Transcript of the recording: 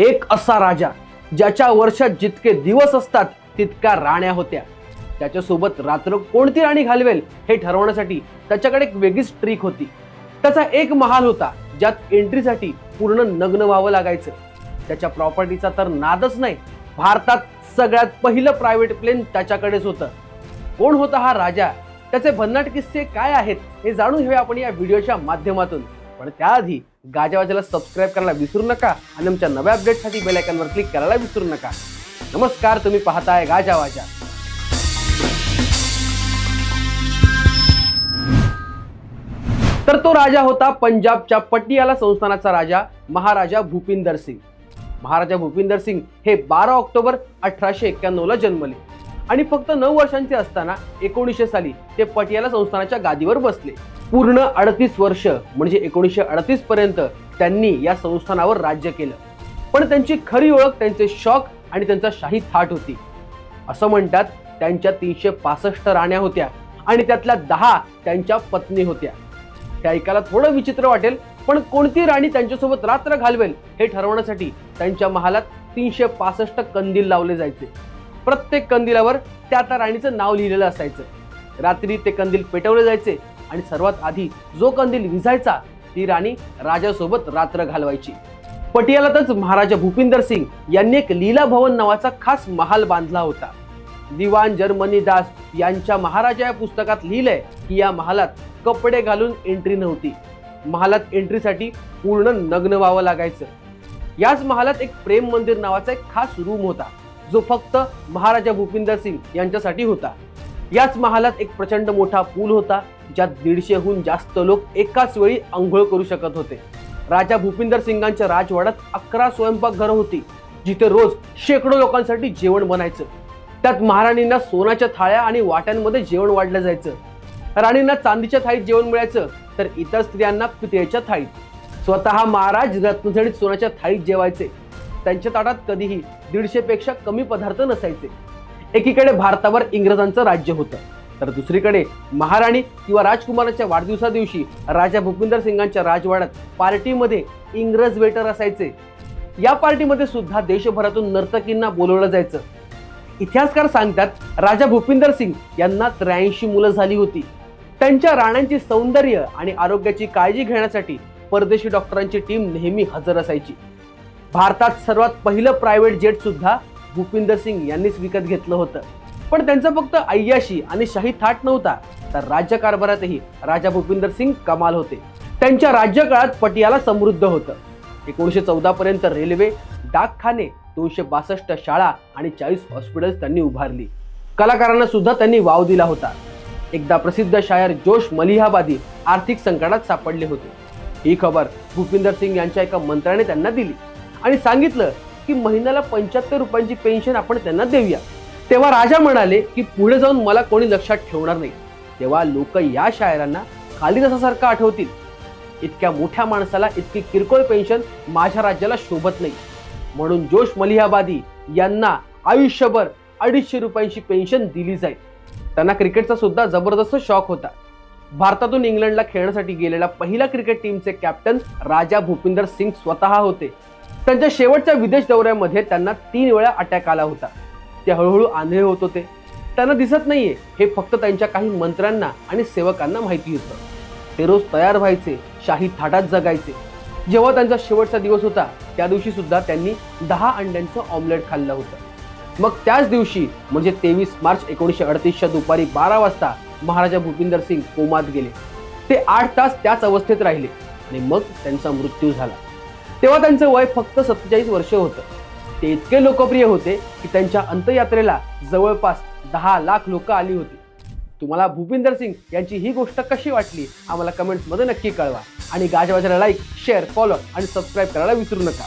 एक असा राजा ज्याच्या वर्षात जितके दिवस असतात तितक्या राण्या होत्या. त्याच्यासोबत रात्र कोणती राणी घालवेल हे ठरवण्यासाठी त्याच्याकडे एक वेगळीच ट्रिक होती. त्याचा एक महाल होता ज्यात एंट्रीसाठी पूर्ण नग्न व्हावं लागायचं. त्याच्या प्रॉपर्टीचा तर नादच नाही. भारतात सगळ्यात पहिलं प्रायव्हेट प्लेन त्याच्याकडेच होतं. कोण होता हा राजा? त्याचे भन्नाट किस्से काय आहेत हे जाणून घेऊया आपण या व्हिडिओच्या माध्यमातून. पण त्याआधी गाजावाजाला सबस्क्राईब करायला विसरू नका आणि आमच्या नव्या अपडेटसाठी बेलायकनवर क्लिक करायला विसरू नका. नमस्कार तुम्ही पाहताय गाजावाजा. तर तो राजा होता पंजाबच्या पटियाला संस्थानाचा राजा महाराजा भूपिंदर सिंग. महाराजा भूपिंदर सिंग हे बारा ऑक्टोबर अठराशे एक्क्याण्णव ला जन्मले. आणि फक्त नऊ वर्षांचे असताना एकोणीसशे साली ते पटियाला संस्थानाच्या गादीवर बसले. पूर्ण अडतीस वर्ष म्हणजे एकोणीसशे अडतीस पर्यंत त्यांनी या संस्थानावर राज्य केलं. पण त्यांची खरी ओळख त्यांचे शॉक आणि त्यांचा शाही थाट होती. असं म्हणतात त्यांच्या तीनशे पासष्ट राण्या होत्या आणि त्यातल्या दहा त्यांच्या पत्नी होत्या. हे ऐकायला थोडं विचित्र वाटेल पण कोणती राणी त्यांच्यासोबत रात्र घालवेल हे ठरवण्यासाठी त्यांच्या महालात तीनशे पासष्ट कंदील लावले जायचे. प्रत्येक कंदिलावर त्या त्या राणीचं नाव लिहिलेलं असायचं. रात्री ते कंदील पेटवले जायचे आणि सर्वात आधी जो कंदील विझायचा ती राणी राजासोबत रात्र घालवायची. पटियालातच महाराजा भूपिंदर सिंग यांनी एक लीला भवन नावाचा खास महाल बांधला होता. दिवाण जर्मनी दास यांच्या महाराजा या पुस्तकात लिहिलंय की या महालात कपडे घालून एंट्री नव्हती. महालात एंट्रीसाठी पूर्ण नग्न व्हावं लागायचं. याच महालात एक प्रेम मंदिर नावाचा एक खास रूम होता जो फक्त महाराजा भूपिंदर सिंग यांच्यासाठी होता. याच महालात एक प्रचंड मोठा पूल होता ज्यात दीडशेहून जास्त लोक एकाच वेळी आंघोळ करू शकत होते. राजा भूपिंदर सिंगांच्या राजवाड्यात अकरा स्वयंपाकघरं होती जिथे रोज शेकडो लोकांसाठी जेवण बनायचं. त्यात महाराणींना सोन्याच्या थाळ्या आणि वाट्यांमध्ये जेवण वाढलं जायचं. राणींना चांदीच्या थाळीत जेवण मिळायचं तर इतर स्त्रियांना पितळेच्या थाळीत. स्वतः महाराज रत्नझडीत सोन्याच्या थाळीत जेवायचे. त्यांच्या ताटात कधीही दीडशेपेक्षा कमी पदार्थ नसायचे. एकीकडे भारतावर इंग्रजांचं राज्य होतं. तर दुसरीकडे महाराणी किंवा राजकुमाराच्या वाढदिवसा दिवशी राजा भूपिंदर सिंगांच्या राजवाड्यात पार्टीमध्ये इंग्रज वेटर असायचे. या पार्टीमध्ये सुद्धा देशभरातून नर्तकींना बोलवलं जायचं. इतिहासकार सांगतात राजा भूपिंदर सिंग यांना त्र्याऐंशी मुलं झाली होती. त्यांच्या राण्यांची सौंदर्य आणि आरोग्याची काळजी घेण्यासाठी परदेशी डॉक्टरांची टीम नेहमी हजर असायची. भारतात सर्वात पहिलं प्रायव्हेट जेट सुद्धा भूपिंदर सिंग यांनीच विकत घेतलं होतं. पण त्यांचा फक्त अय्याशी आणि शाही थाट नव्हता. तर राज्यकारभारातही राजा भूपिंदर सिंग कमाल होते. त्यांच्या राज्यकाळात पटियाला समृद्ध होतं. एकोणीसशे चौदा पर्यंत रेल्वे डाकखाने दोनशे बासष्ट शाळा आणि चाळीस हॉस्पिटल्स त्यांनी उभारली. कलाकारांना सुद्धा त्यांनी वाव दिला होता. एकदा प्रसिद्ध शायर जोश मलिहाबादी आर्थिक संकटात सापडले होते. ही खबर भूपिंदर सिंग यांच्या एका मंत्र्याने त्यांना दिली आणि सांगितलं की महिन्याला पंच्याहत्तर रुपयांची पेन्शन आपण त्यांना देऊया. तेव्हा राजा म्हणाले की पुढे जाऊन मला कोणी लक्षात ठेवणार नाही. तेव्हा लोक या शायरांना कालिदासासारखं आठवतील. इतक्या मोठ्या माणसाला इतकी किरकोळ पेन्शन माझ्या राज्याला शोभत नाही. म्हणून जोश मलिहाबादी यांना आयुष्यभर अडीचशे रुपयांची पेन्शन दिली जाईल. त्यांना क्रिकेटचा सुद्धा जबरदस्त शॉक होता. भारतातून इंग्लंडला खेळण्यासाठी गेलेल्या पहिल्या क्रिकेट टीमचे कॅप्टन राजा भूपिंदर सिंग स्वतः होते. त्यांच्या शेवटच्या विदेश दौऱ्यामध्ये त्यांना तीन वेळा अटॅक आला होता. ते हळूहळू आंधळे होत होते. त्यांना दिसत नाहीये. हे फक्त त्यांच्या काही मंत्र्यांना आणि सेवकांना माहिती होतं. ते रोज तयार व्हायचे शाही थाटात जगायचे. जेव्हा त्यांचा शेवटचा दिवस होता त्या दिवशी सुद्धा त्यांनी दहा अंड्यांचं ऑमलेट खाल्लं होतं. मग त्याच दिवशी म्हणजे तेवीस मार्च एकोणीसशे अडतीसच्या दुपारी बारा वाजता महाराजा भूपिंदर सिंग कोमात गेले. ते आठ तास त्याच अवस्थेत राहिले आणि मग त्यांचा मृत्यू झाला. तेव्हा त्यांचं वय फक्त सत्तेचाळीस वर्ष होतं. ते इतके लोकप्रिय होते की त्यांच्या अंत्ययात्रेला जवळपास दहा लाख लोक आली होती. तुम्हाला भूपिंदर सिंग यांची ही गोष्ट कशी वाटली आम्हाला कमेंट्समध्ये नक्की कळवा. आणि गाजवाजाला लाईक शेअर फॉलो आणि सबस्क्राईब करायला विसरू नका.